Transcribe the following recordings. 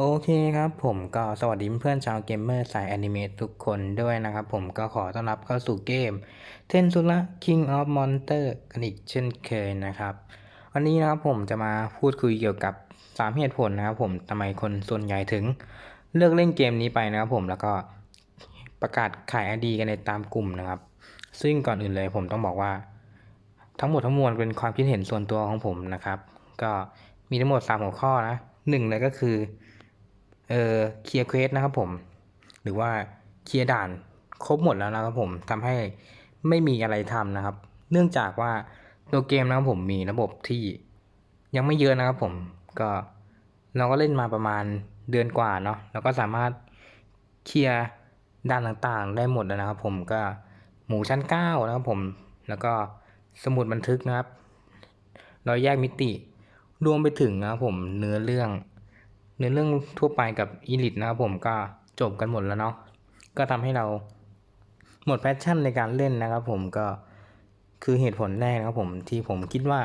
โอเคครับผมก็สวัสดีเพื่อนชาวเกมเมอร์สายแอนิเมตทุกคนด้วยนะครับผมก็ขอต้อนรับเข้าสู่เกม t e n s u r a King of Monster กันอีกเช่นเคยนะครับ วันนี้นะครับผมจะมาพูดคุยเกี่ยวกับ 3 เหตุผลนะครับผมทำไมคนส่วนใหญ่ถึง เลือกเล่นเกมนี้ไปนะครับผมแล้วก็ประกาศขาย ID กันในตามกลุ่มนะครับ ซึ่งก่อนอื่นเลยผมต้องบอกว่า ทั้งหมดทั้งมวลเป็นความคิดเห็นส่วนตัวของผมนะครับ ก็มีทั้งหมด 3 หัวข้อนะหนึ่งเลยก็คือ เออเคลียร์เควสนะครับผม หรือว่าเคลียร์ด่านครบหมดแล้วนะครับผมทำให้ไม่มีอะไรทำนะครับ เนื่องจากว่าตัวเกมนะครับผมมีระบบที่ยังไม่เยอะนะครับผมก็เราก็เล่นมาประมาณเดือนกว่าเนาะเราก็สามารถเคลียร์ด่านต่างๆ ได้หมดแล้วนะครับผมก็หมูชั้น 9 นะครับผม แล้วก็สมุดบันทึกนะครับรอยแยกมิติ รวมไปถึงนะครับผมเนื้อเรื่อง เนื้อเรื่องทั่วไปกับอีลิทนะครับผมก็จบกันหมดแล้วเนาะก็ทำให้เราหมดแพชชั่นในการเล่นนะครับ ผมก็คือเหตุผลแรกนะครับผมที่ผมคิดว่า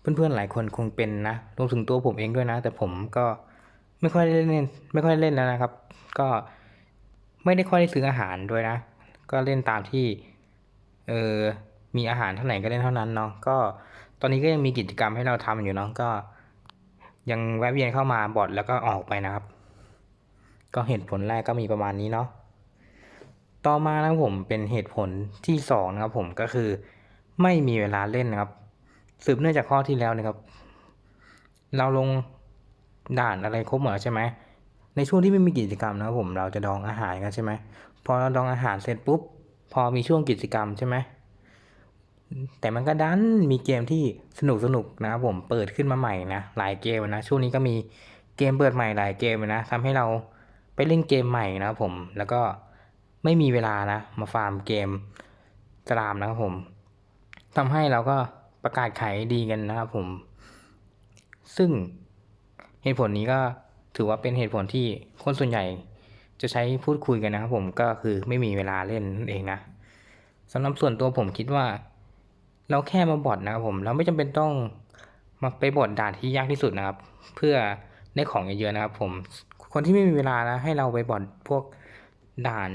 เพื่อนๆหลายคนคงเป็นนะรวมถึงตัวผมเองด้วยนะ แต่ผมก็ไม่ค่อยได้เล่นไม่ค่อยเล่นแล้วนะครับ ก็ไม่ได้ค่อยได้ซื้ออาหารด้วยนะ ก็เล่นตามที่เออมีอาหารเท่าไหร่ก็เล่นเท่านั้นเนาะก็ตอนนี้ก็ยังมีกิจกรรมให้เราทำอยู่เนาะก็ ยังแวะเวียนเข้ามาบอทแล้วก็ออกไปนะครับ ก็เหตุผลแรกก็มีประมาณนี้เนาะต่อมานะผมเป็นเหตุผลที่สองนะครับผมก็คือไม่มีเวลาเล่นนะครับ สืบเนื่องจากข้อที่แล้วนะครับ เราลงด่านอะไรครบหมดใช่ไหมในช่วงที่ไม่มีกิจกรรมนะครับผมเราจะดองอาหารกันใช่ไหมพอเราดองอาหารเสร็จปุ๊บพอมีช่วงกิจกรรมใช่ไหม แต่มันก็ดันมีเกมที่สนุกสนุกๆนะครับผมเปิดขึ้นมาใหม่นะหลายเกมนะช่วงนี้ก็มีเกมเปิดใหม่หลายเกมนะทำให้เราไปเล่นเกมใหม่นะครับผมแล้วก็ไม่มีเวลานะมาฟาร์มเกมสลามนะครับผมทำให้เราก็ประกาศขายดีกันนะครับผม ซึ่งเหตุผลนี้ก็ถือว่าเป็นเหตุผลที่คนส่วนใหญ่จะใช้พูดคุยกันนะครับผมก็คือไม่มีเวลาเล่นนั่นเองนะสำหรับส่วนตัวผมคิดว่า เราแค่มาบอดนะครับผม เราไม่จำเป็นต้องมาไปบอดด่านที่ยากที่สุดนะครับ เพื่อได้ของเยอะๆนะครับ ผม คนที่ไม่มีเวลานะให้เราไปบอดพวกด่าน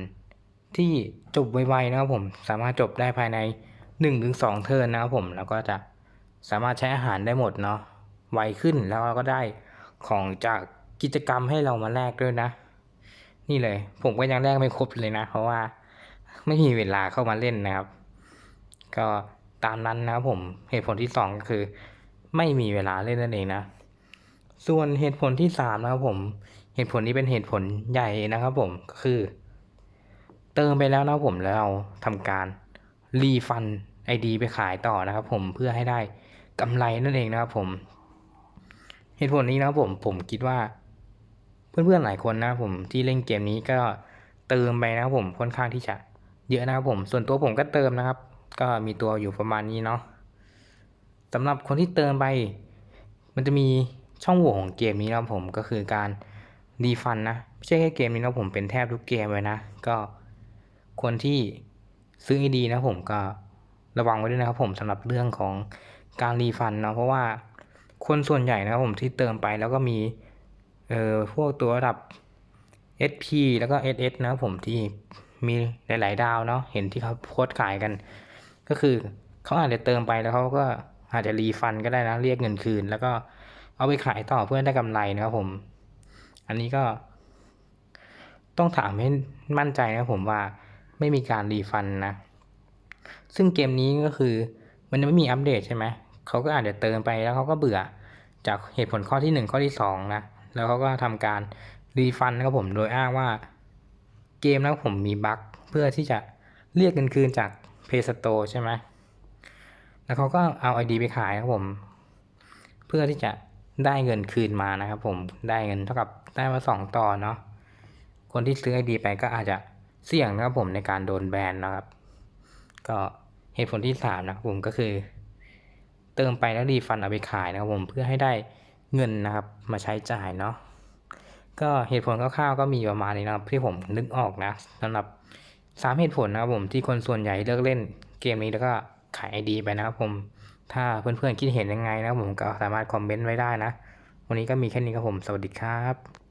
ที่จบไวๆนะครับผม สามารถจบได้ภายใน1นถึงสเทิร์นนะครับผม แล้วก็จะสามารถใช้อาหารได้หมดเนาะ ไวขึ้นแล้วเราก็ได้ของจากกิจกรรมให้เรามาแลกด้วยนะ นี่เลย ผมก็ยังแลกไม่ครบเลยนะ เพราะว่าไม่มีเวลาเข้ามาเล่นนะครับ ก็ ตามนั้นนะครับผมเหตุผลที่สองก็คือ ไม่มีเวลาเล่นนั่นเองนะ ส่วนเหตุผลที่สามนะครับผม เหตุผลนี้เป็นเหตุผลใหญ่นะครับผมก็คือ เติมไปแล้วนะครับผมแล้วเราทำการรีฟันไอดีไปขายต่อนะครับผมเพื่อให้ได้กำไรนั่นเองนะครับผม เหตุผลนี้นะครับผมผมคิดว่า เพื่อนๆหลายคนนะครับผมที่เล่นเกมนี้ก็เติมไปนะครับผมค่อนข้างที่จะเยอะนะครับผม ส่วนตัวผมก็เติมนะครับ ก็มีตัวอยู่ประมาณนี้เนาะสำหรับคนที่เติมไป มันจะมีช่องโหว่ของเกมนี้นะผมก็คือการรีฟันนะไม่ใช่แค่เกมนี้นะผมเป็นแทบทุกเกมเลยนะ ก็คนที่ซื้อไอดีนะผมก็ระวังไว้ด้วยนะครับผมสำหรับเรื่องของการรีฟันเนาะเพราะว่าคนส่วนใหญ่นะครับผมที่เติมไปแล้วก็มีเอ่อพวกตัวระดับ SP แล้วก็ SS นะครับผมที่มีหลาย ๆ ดาวเนาะเห็นที่เขาโพสต์ขายกัน ก็คือเขาอาจจะเติมไปแล้วเขาก็อาจจะรีฟันก็ได้นะเรียกเงินคืน แล้วก็เอาไปขายต่อเพื่อได้กำไรนะครับผม อันนี้ก็ต้องถามให้มั่นใจนะผมว่าไม่มีการรีฟันนะ ซึ่งเกมนี้ก็คือมันไม่มีอัปเดตใช่ไหมเขาก็อาจจะเติมไปแล้วเขาก็เบื่อจากเหตุผลข้อที่หนึ่งข้อที่สองนะแล้วเขาก็ทำการรีฟันนะครับผมโดยอ้างว่า เกมนะครับผมมีบั๊กเพื่อที่จะเรียกเงินคืนจาก Play Store ใช่ไหมแล้วเขาก็เอา ID ไปขายครับผม เพื่อที่จะได้เงินคืนมานะครับผมได้เงินเท่ากับได้มาสองต่อเนาะคนที่ซื้อ ID ไปก็อาจจะเสี่ยงนะครับผมในการโดนแบนนะครับ ก็เหตุผลที่สามนะครับผมก็คือ เติมไปแล้วรีฟันเอาไปขายนะครับผมเพื่อให้ได้เงินนะครับ มาใช้จ่ายเนาะก็เหตุผลคร่าวๆก็มีประมาณนี้นะครับที่ผมนึกออกนะสำหรับ สามเหตุผลนะครับผมที่คนส่วนใหญ่เลือกเล่นเกมนี้แล้วก็ขายไอดีไปนะครับผม ถ้าเพื่อนๆคิดเห็นยังไงนะครับผมก็สามารถคอมเมนต์ไว้ได้นะ วันนี้ก็มีแค่นี้ครับผม สวัสดีครับ